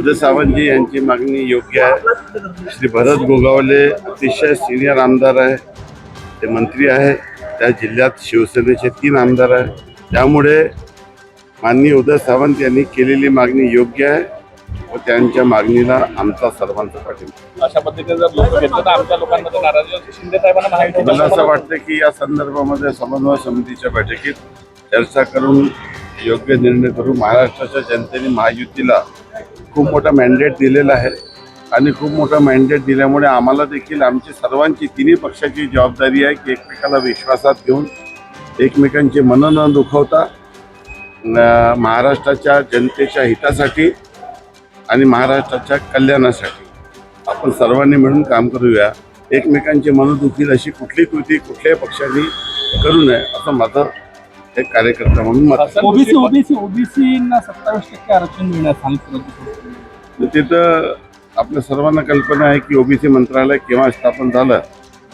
उदय सावंतजी यांची मागणी योग्य आहे. श्री भरत गोगावले अतिशय सिनियर आमदार आहे. ते मंत्री आहे. त्या जिल्ह्यात शिवसेनेचे तीन आमदार आहे. त्यामुळे माननीय उदय सावंत यांनी केलेली मागणी योग्य आहे व त्यांच्या मागणीला आमचा सर्वांचा पाठिंबा अशा पद्धतीने जर लोक घेतलं तर आमच्या लोकांमध्ये नाराजी होती. शिंदे साहेबांना माहिती मला असं वाटतं की या संदर्भामध्ये समन्वय समितीच्या बैठकीत चर्चा करून योग्य निर्णय करू महाराष्ट्राच्या जनतेने महायुतीला खूप मोठं मॅन्डेट दिलेला आहे. आणि खूप मोठं मॅन्डेट दिल्यामुळे आम्हाला देखील आमची सर्वांची तिन्ही पक्षाची जबाबदारी आहे की एकमेकाला विश्वासात घेऊन एकमेकांचे मन न दुखवता महाराष्ट्राच्या जनतेच्या हितासाठी आणि महाराष्ट्राच्या कल्याणासाठी आपण सर्वांनी मिळून काम करूया. एकमेकांचे मन दुखील अशी कुठली कृती कुठल्याही पक्षाने करू नये असं माझं एक कार्यकर्ता म्हणून मत. ओबीसी ओबीसी ओबीसीना सत्तावीस टक्के आरक्षण मिळण्यास सांगितलं तर तिथं आपल्या सर्वांना कल्पना आहे की ओबीसी मंत्रालय केव्हा स्थापन झालं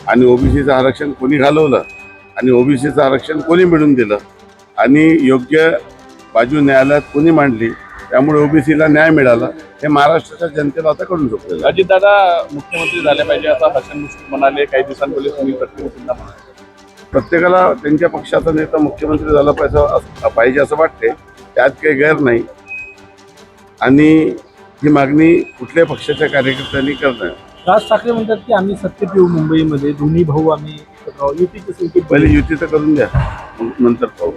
आणि ओबीसीचं आरक्षण कोणी घालवलं आणि ओबीसीचं आरक्षण कोणी मिळून दिलं आणि योग्य बाजू न्यायालयात कोणी मांडली त्यामुळे ओबीसीला न्याय मिळाला हे महाराष्ट्राच्या जनतेला आता कळून चुकलेलं आहे. अजितदादा मुख्यमंत्री झाले पाहिजे असं हसन मुश्रीफ म्हणाले काही दिवसांपूर्वी सुनील तटकरे सुद्धा म्हणाले प्रत्येकाला त्यांच्या पक्षाचा नेता मुख्यमंत्री झाला पाहिजे असं- पाहिजे असं वाटते त्यात काही गैर नाही. आणि ही मागणी कुठल्याही पक्षाच्या कार्यकर्त्यांनी करणं राज ठाकरे म्हणतात की आम्ही सत्तेत येऊ मुंबईमध्ये दोन्ही भाऊ आम्ही संकेत पहिले युती तर करून द्या. नंतर पाहू.